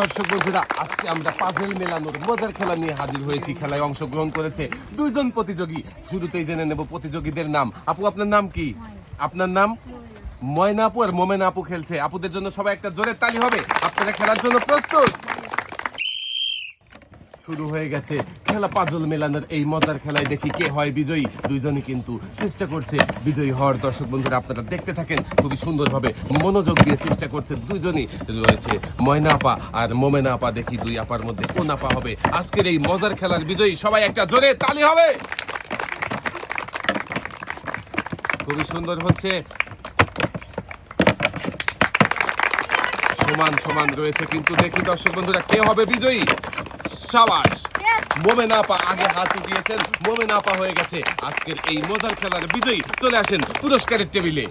দর্শক বন্ধুরা আজকে আমরা পাজেল মেলানোর মজার খেলা নিয়ে হাজির হয়েছি। খেলায় অংশগ্রহণ করেছে দুইজন প্রতিযোগী। শুরুতেই জেনে নেব প্রতিযোগীদের নাম। আপু আপনার নাম কি? আপনার নাম? ময়না আপু আর মোমেনা আপু খেলছে। আপুদের জন্য সবাই একটা জোরে তালি হবে। আপনারা খেলার জন্য প্রস্তুত? শুরু হয়ে গেছে। খেলা পাজল মেলানোর এই মজার খেলায় দেখি কে হয় বিজয়ী। দুইজনই কিন্তু চেষ্টা করছে বিজয়ী হওয়ার। দর্শক বন্ধুরা, আপনারা দেখতে থাকেন খুবই সুন্দরভাবে মনোযোগ দিয়ে চেষ্টা করছে দুইজনই। রয়েছে ময়না আপা আর মোমেনা আপা দেখি দুই আপার মধ্যে কোন আপা হবে। আজকের এই মজার খেলার বিজয়ী সবাই একটা জোরে তালি হবে। খুবই সুন্দর হচ্ছে। সমান সমান রয়েছে কিন্তু দেখি দর্শক বন্ধুরা কে হবে বিজয়ী? সাবাস। মোমেন আপা আগে হাত উঠিয়েছেন মোমেন আপা হয়ে গেছে। আজকের এই মজার খেলার বিজয়ী চলে আসেন পুরস্কারের টেবিলে।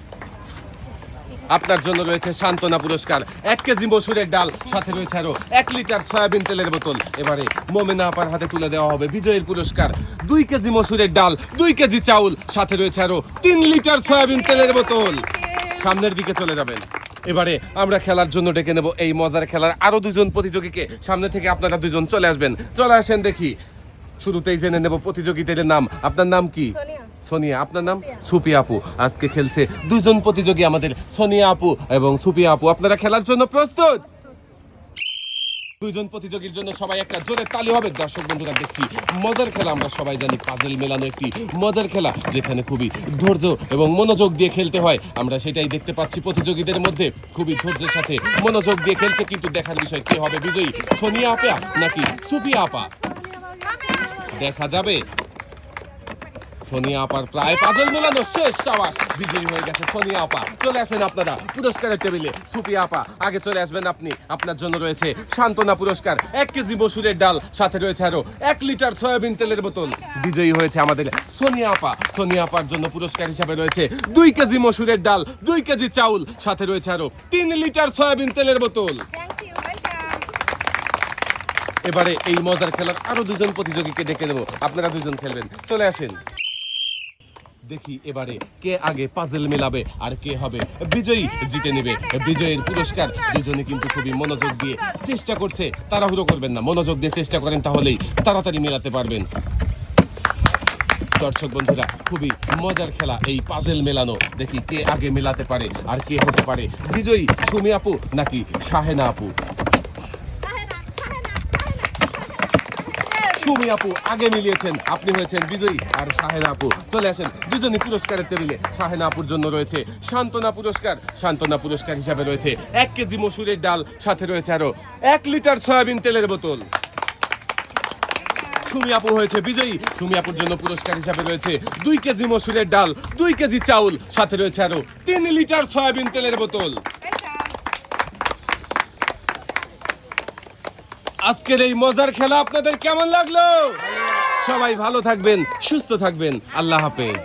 আপনার জন্য রয়েছে সান্ত্বনা পুরস্কার এক কেজি মসুরের ডাল সাথে রয়েছে আরও এক লিটার সয়াবিন তেলের বোতল। এবারে মোমেনা আপার হাতে তুলে দেওয়া হবে বিজয়ের পুরস্কার। দুই কেজি মসুরের ডাল দুই কেজি চাউল সাথে রয়েছে আরও তিন লিটার সয়াবিন তেলের বোতল। সামনের দিকে চলে যাবেন। এবারে আমরা খেলার জন্য ডেকে নেব এই মজার খেলার আরও দুজন প্রতিযোগীকে। সামনে থেকে আপনারা দুজন চলে আসবেন। চলে আসেন দেখি। শুরুতেই জেনে নেব প্রতিযোগীদের নাম। আপনার নাম কি? সোনিয়া। সোনিয়া। আপনার নাম? সুপি আপু। আজকে খেলছে দুজন প্রতিযোগী আমাদের সোনিয়া আপু এবং সুপি আপু। আপনারা খেলার জন্য প্রস্তুত? দুইজন প্রতিযোগীর জন্য সবাই একটা জোরে তালি হবে। দর্শক বন্ধুরা, দেখছি মজার খেলা আমরা সবাই জানি, পাজেল মেলানো একটি মজার খেলা যেখানে খুবই ধৈর্য এবং মনোযোগ দিয়ে খেলতে হয়। আমরা সেটাই দেখতে পাচ্ছি প্রতিযোগীদের মধ্যে। খুবই ধৈর্যের সাথে মনোযোগ দিয়ে খেলছে, কিন্তু দেখার বিষয় কে হবে? বিজয়ী সোনিয়া আপা নাকি সুফিয়া আপা? দেখা যাবে। সোনিয়া আপার প্রায় পাজল মেলানো শেষ সাবাস বিজয়ী হয়ে গেছে সোনিয়া আপা। চলে আসেন আপনারা পুরস্কারের টেবিলে। সুপিয়া আপা আগে চলে আসবেন আপনি। আপনার জন্য রয়েছে সান্ত্বনা পুরস্কার। এক কেজি মসুরের ডাল সাথে রয়েছে আরও এক লিটার সয়াবিন তেলের বোতল। বিজয়ী হয়েছে আমাদের সোনিয়া আপা। সোনিয়া আপার জন্য পুরস্কার হিসাবে রয়েছে দুই কেজি মসুরের ডাল দুই কেজি চাউল সাথে রয়েছে আরও তিন লিটার সয়াবিন তেলের বোতল। এবারে এই মজার খেলার আরও দুজন প্রতিযোগীকে ডেকে দেবো। আপনারা দুজন খেলবেন। চলে আসেন। দেখি এবারে কে আগে পাজেল মেলাবে আর কে হবে বিজয়ী জিতে নেবে। বিজয়ের পুরস্কার দুজনে কিন্তু খুবই মনোযোগ দিয়ে চেষ্টা করছে। তাড়াহুড়ো করবেন না, মনোযোগ দিয়ে চেষ্টা করেন তাহলেই তাড়াতাড়ি মেলাতে পারবেন। দর্শক বন্ধুরা, খুবই মজার খেলা এই পাজেল মেলানো। দেখি কে আগে মেলাতে পারে আর কে হতে পারে। বিজয়ী সুমি আপু নাকি শাহেনা আপু? সুমি আপু আগে মিলিয়েছেন, আপনি হয়েছেন বিজয়ী আর শাহেনা আপু। চলে আসেন দুজনই পুরস্কারের টেবিলে। শাহেনা আপুর জন্য রয়েছে সান্ত্বনা পুরস্কার। সান্ত্বনা পুরস্কার হিসাবে রয়েছে এক কেজি মসুরের ডাল, সাথে রয়েছে আরও এক লিটার সয়াবিন তেলের বোতল। সুমি আপু হয়েছে বিজয়ী। সুমি আপুর জন্য পুরস্কার হিসাবে রয়েছে দুই কেজি মসুরের ডাল, দুই কেজি চাউল, সাথে রয়েছে আরও তিন লিটার সয়াবিন তেলের বোতল। আজকের এই মজার খেলা আপনাদের কেমন লাগল? সবাই ভালো থাকবেন সুস্থ থাকবেন। আল্লাহ হাফেজ।